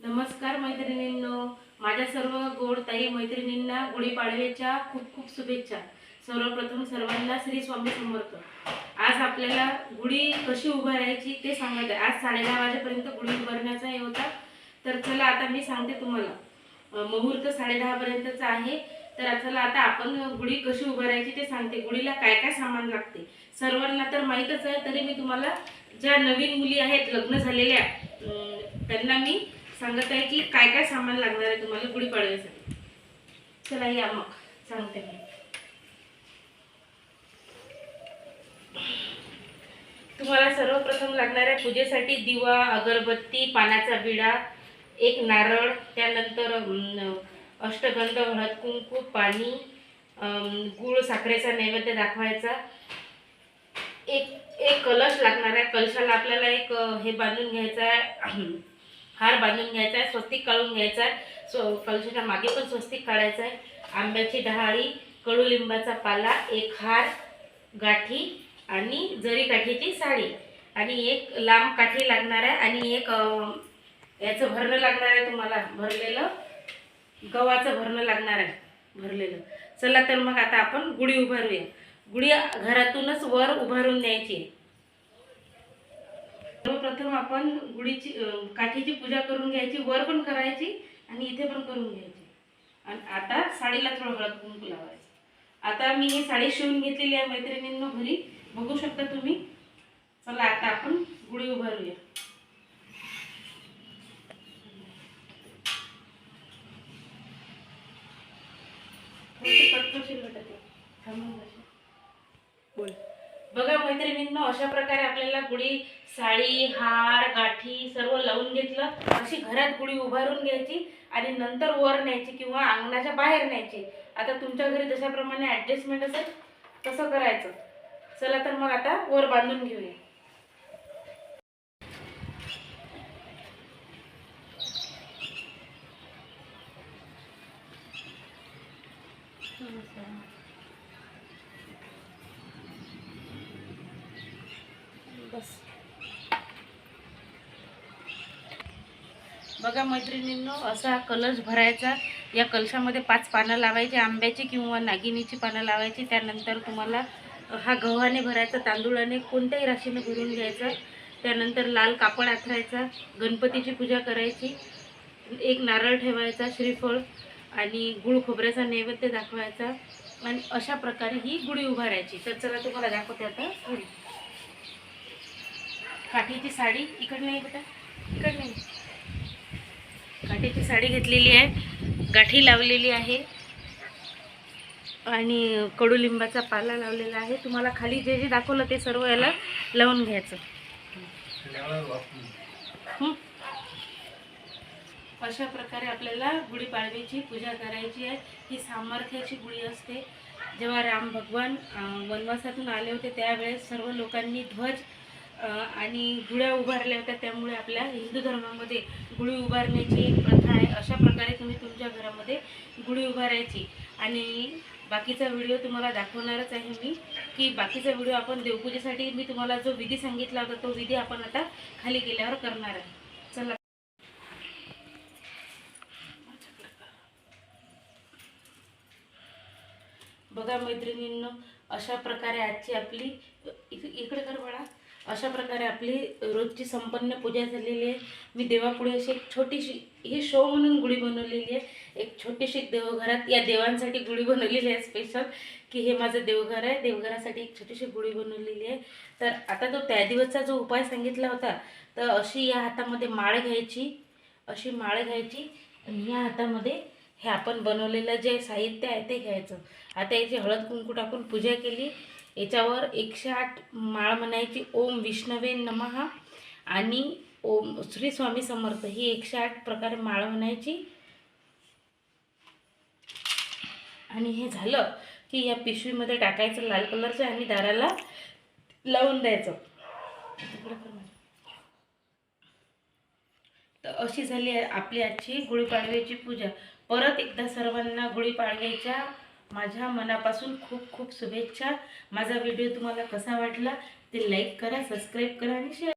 नमस्कार मैत्रिणींनो. माझ्या सर्व गोड ताई मैत्रिणींना गुढीपाडव्याच्या खूप खूप शुभेच्छा. सर्वप्रथम सर्वांना श्री स्वामी समर्थ. आज आपल्याला गुढी कशी उभारायची ते सांगत आहे. आज साडेदहा वाजेपर्यंत गुढी उभारण्याचा हे होता. तर चला आता मी सांगते तुम्हाला. मुहूर्त साडेदहापर्यंतचा आहे. तर चला आता आपण गुढी कशी उभारायची ते सांगते. गुढीला काय काय सामान लागते? सर्वांना तर माहीतच आहे. तरी मी तुम्हाला ज्या नवीन मुली आहेत लग्न झालेल्या त्यांना मी सांगत आहे की काय काय सामान लागणार आहे तुम्हाला गुढीपाडव्यासाठी चला या मग. सांगते मी. तुम्हाला सर्वप्रथम लागणाऱ्या पूजेसाठी दिवा अगरबत्ती पानाचा विडा एक नारळ त्यानंतर अष्टगंध हळद कुंकू पाणी गुळ साखरेचा नैवेद्य दाखवायचा. एक एक कलश लागणार आहे. कलशाला आपल्याला एक हे बांधून घ्यायचं आहे. हार बांधून घ्यायचा आहे स्वस्तिक काढून घ्यायचा आहे. स्व कलशाच्या मागे पण स्वस्तिक काढायचं आहे. आंब्याची डहाळी कडुलिंबाचा पाला एक हार गाठी आणि जरी काठीची साडी. आणि एक लांब काठी लागणार आहे आणि एक याचं भरणं लागणार आहे तुम्हाला भरलेलं. गव्हाचं भरणं लागणार आहे भरलेलं. चला तर मग आता आपण गुढी उभारूया. गुढी घरातूनच वर उभारून न्यायची आहे. सर्वप्रथम आपण गुढीची काठीची पूजा करून घ्यायची वर पण करायची आणि इथे पण करून घ्यायची. आणि आता साडीला थोडं हळद कुंकू लावायचं. आता मी ही साडी शिवून घेतलेली आहे मैत्रिणींनो घरी. बघू शकता तुम्ही. चला आता आपण गुढी उभारूया. बोल. बघा मैत्रिणींनो अशा प्रकारे आपल्याला गुढी साडी हार गाठी सर्व लावून घेतलं. अशी घरात गुढी उभारून घ्यायची आणि नंतर वर न्यायची किंवा अंगणाच्या बाहेर न्यायची. आता तुमच्या घरी जशाप्रमाणे ॲडजस्टमेंट असेल तसं करायचं. चला तर मग आता वर बांधून घेऊया. बस. बघा मैत्रिणींनो असा कलश भरायचा. या कलशामध्ये पाच पानं लावायची आंब्याची किंवा नागिनीची पानं लावायची. त्यानंतर तुम्हाला हा गव्हाने भरायचा तांदूळाने कोणत्याही राशीने भरून घ्यायचा. त्यानंतर लाल कापड आथरायचा गणपतीची पूजा करायची. एक नारळ ठेवायचा श्रीफळ आणि गुळ खोबऱ्याचा नैवेद्य दाखवायचा. आणि अशा प्रकारे ही गुढी उभारायची. तर चला तुम्हाला दाखवते आता गुढी काठीची साडी इकडे नाही बेटा. इकडे नाही. काठीची साडी घेतलेली आहे. गाठी लावलेली आहे. आणि कडुलिंबाचा पाला लावलेला आहे. तुम्हाला खाली जे जे दाखवलं ते सर्व याला लावून घ्यायचं? अशा प्रकारे आपल्याला गुढीपाडव्याची पूजा करायची आहे. ही सामर्थ्याची गुढी असते. जेव्हा राम भगवान वनवासातून आले होते त्यावेळेस सर्व लोकांनी ध्वज आणि गुळ्या उभारल्या होत्या त्यामुळे आपल्या हिंदू धर्मामध्ये गुढी उभारण्याची एक प्रथा आहे. अशा प्रकारे तुम्ही तुमच्या घरामध्ये गुढी उभारायची. आणि बाकीचा व्हिडिओ तुम्हाला दाखवणारच आहे मी की बाकीचा व्हिडिओ आपण देवपूजेसाठी मी तुम्हाला जो विधी सांगितला होता तो विधी आपण आता खाली गेल्यावर करणार आहे. चला. बघा मैत्रिणींनो अशा प्रकारे आजची आपली इक- इकडे कर बळा. अशा प्रकारे आपली रोजची संपन्न पूजा झालेली आहे. मी देवापुढे अशी एक छोटीशी ही शो म्हणून गुढी बनवलेली आहे. एक छोटीशी देवघरात या देवांसाठी गुढी बनवलेली आहे स्पेशल की हे माझं देवघर आहे. देवघरासाठी एक छोटीशी गुढी बनवलेली आहे. तर आता तो त्या दिवसचा जो उपाय सांगितला होता तर अशी या हातामध्ये माळ घ्यायची अशी माळ घ्यायची आणि या हातामध्ये हे आपण बनवलेलं जे साहित्य आहे ते घ्यायचं. आता याची हळद कुंकू टाकून पूजा केली. याच्यावर एकशे आठ माळ म्हणायची. ओम विष्णवे नमहा आणि ओम श्री स्वामी समर्थ. ही एकशे आठ प्रकारे माळ म्हणायची. आणि हे झालं की या पिशवीमध्ये टाकायचं लाल कलरचं आणि दाराला लावून द्यायचं. तर अशी झाली आपली आजची गुढीपाडव्याची पूजा. परत एकदा सर्वांना गुढीपाडव्याच्या माझ्या मनापासून खूप खूप शुभेच्छा. माझा व्हिडिओ तुम्हाला कसा वाटला ते लाईक करा सबस्क्राईब करा आणि शेअर